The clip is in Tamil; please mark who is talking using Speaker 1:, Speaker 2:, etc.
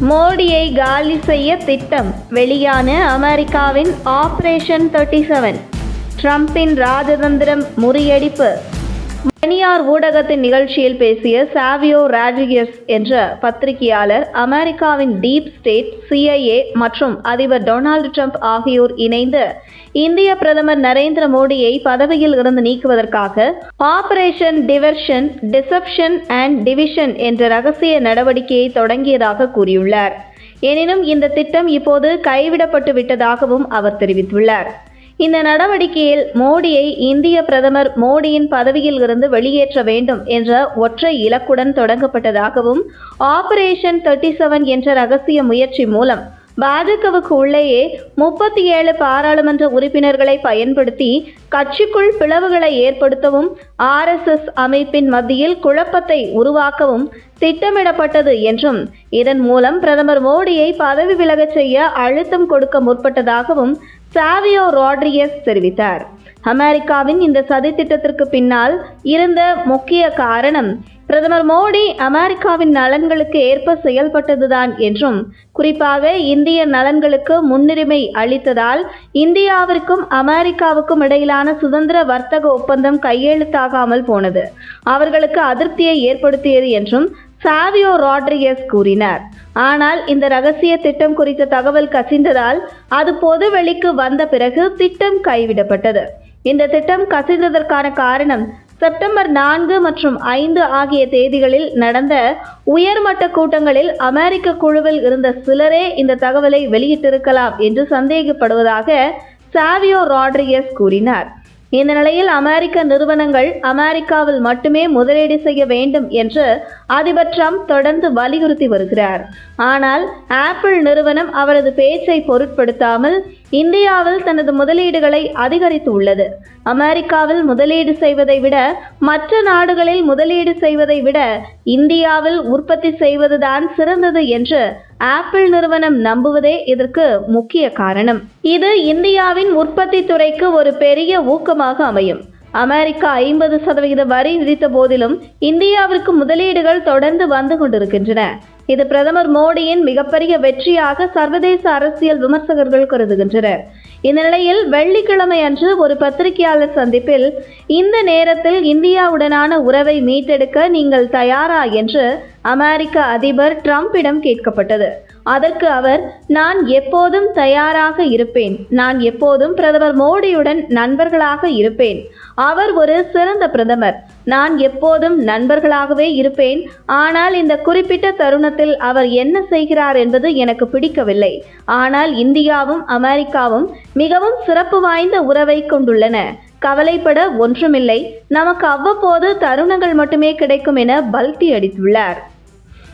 Speaker 1: மோடியை காலி செய்ய திட்டம். வெளியான அமெரிக்காவின் ஆபரேஷன் தேர்ட்டி செவன் ட்ரம்பின் ராஜதந்திரம் முறியடிப்பு. தனியார் ஊடகத்தின் நிகழ்ச்சியில் பேசிய சாவியோ ராட்ரிகஸ் என்ற பத்திரிகையாளர் அமெரிக்காவின் டீப் ஸ்டேட் சிஐஏ மற்றும் அதிபர் டொனால்டு ட்ரம்ப் ஆகியோர் இணைந்து இந்திய பிரதமர் நரேந்திர மோடியை பதவியில் இருந்து நீக்குவதற்காக operation diversion deception and division என்ற ரகசிய நடவடிக்கையை தொடங்கியதாக கூறியுள்ளார். எனினும் இந்த திட்டம் இப்போது கைவிடப்பட்டு விட்டதாகவும் அவர் தெரிவித்துள்ளார். இந்த நடவடிக்கையில் மோடியை இந்திய பிரதமர் மோடியின் பதவியில் இருந்து வெளியேற்ற வேண்டும் என்ற ஒற்றை இலக்குடன் தொடங்கப்பட்டதாகவும் ஆபரேஷன் தேர்ட்டி செவன் என்ற ரகசிய முயற்சி மூலம் பாஜகவுக்கு உள்ளேயே முப்பத்தி ஏழு பாராளுமன்ற உறுப்பினர்களை பயன்படுத்தி கட்சிக்குள் பிளவுகளை ஏற்படுத்தவும் ஆர்எஸ்எஸ் அமைப்பின் மத்தியில் குழப்பத்தை உருவாக்கவும் திட்டமிடப்பட்டது என்றும் இதன் மூலம் பிரதமர் மோடியை பதவி விலகச் செய்ய அழுத்தம் கொடுக்க முற்பட்டதாகவும் சாவியோ ராட்ரிகஸ் தெரிவித்தார். அமெரிக்காவின் இந்த சதி திட்டத்திற்கு பின்னால் இருந்த முக்கிய காரணம் பிரதமர் மோடி அமெரிக்காவின் நலன்களுக்கு ஏற்ப செயல்பட்டதுதான் என்றும் குறிப்பாக இந்திய நலன்களுக்கு முன்னுரிமை அளித்ததால் இந்தியாவிற்கும் அமெரிக்காவுக்கும் இடையிலான சுதந்திர வர்த்தக ஒப்பந்தம் கையெழுத்தாகாமல் போனது. அவர்களுக்கு அதிருப்தியை ஏற்படுத்தியது என்றும் சாவியோ ராட்ரிகஸ் கூறினார். ஆனால் இந்த ரகசிய திட்டம் குறித்த தகவல் கசிந்ததால் அது பொது வெளிக்கு வந்த பிறகு திட்டம் கைவிடப்பட்டது. இந்த திட்டம் கசிந்ததற்கான காரணம் செப்டம்பர் நான்கு மற்றும் ஐந்து ஆகிய தேதிகளில் நடந்த உயர்மட்ட கூட்டங்களில் அமெரிக்க குழுவில் இருந்த சிலரே இந்த தகவலை வெளியிட்டிருக்கலாம் என்று சந்தேகப்படுவதாக சாவியோ ராட்ரிகஸ் கூறினார். இந்த நிலையில் அமெரிக்க நிறுவனங்கள் அமெரிக்காவில் மட்டுமே முதலீடு செய்ய வேண்டும் என்று அதிபர் ட்ரம்ப் தொடர்ந்து வலியுறுத்தி வருகிறார். ஆனால் ஆப்பிள் நிறுவனம் அவரது பேச்சை பொருட்படுத்தாமல் இந்தியாவில் தனது முதலீடுகளை அதிகரித்து உள்ளது அமெரிக்காவில் முதலீடு செய்வதை விட மற்ற நாடுகளில் முதலீடு செய்வதை விட இந்தியாவில் உற்பத்தி செய்வதுதான் சிறந்தது என்று ஆப்பிள் நிறுவனம் நம்புவதே இதற்கு முக்கிய காரணம். இது இந்தியாவின் உற்பத்தி துறைக்கு ஒரு பெரிய ஊக்கமாக அமையும். அமெரிக்கா ஐம்பது சதவிகித வரி விதித்த போதிலும் இந்தியாவிற்கு முதலீடுகள் தொடர்ந்து வந்து கொண்டிருக்கின்றன. இது பிரதமர் மோடியின் மிகப்பெரிய வெற்றியாக சர்வதேச அரசியல் விமர்சகர்கள் கருதுகின்றனர். இந்த நிலையில் வெள்ளிக்கிழமை அன்று ஒரு பத்திரிகையாளர் சந்திப்பில் இந்த நேரத்தில் இந்தியாவுடனான உறவை மீட்டெடுக்க நீங்கள் தயாரா என்று அமெரிக்க அதிபர் டிரம்பிடம் கேட்கப்பட்டது. அதற்கு அவர் நான் எப்போதும் தயாராக இருப்பேன். நான் எப்போதும் பிரதமர் மோடியுடன் நண்பர்களாக இருப்பேன். அவர் ஒரு சிறந்த பிரதமர். நான் எப்போதும் நண்பர்களாகவே இருப்பேன். ஆனால் இந்த குறிப்பிட்ட தருணத்தில் அவர் என்ன செய்கிறார் என்பது எனக்கு பிடிக்கவில்லை. ஆனால் இந்தியாவும் அமெரிக்காவும் மிகவும் சிறப்பு வாய்ந்த உறவை கொண்டுள்ளன. கவலைப்பட ஒன்றுமில்லை. நமக்கு அவ்வப்போது தருணங்கள் மட்டுமே கிடைக்கும் என பல்தி அடித்துள்ளார்.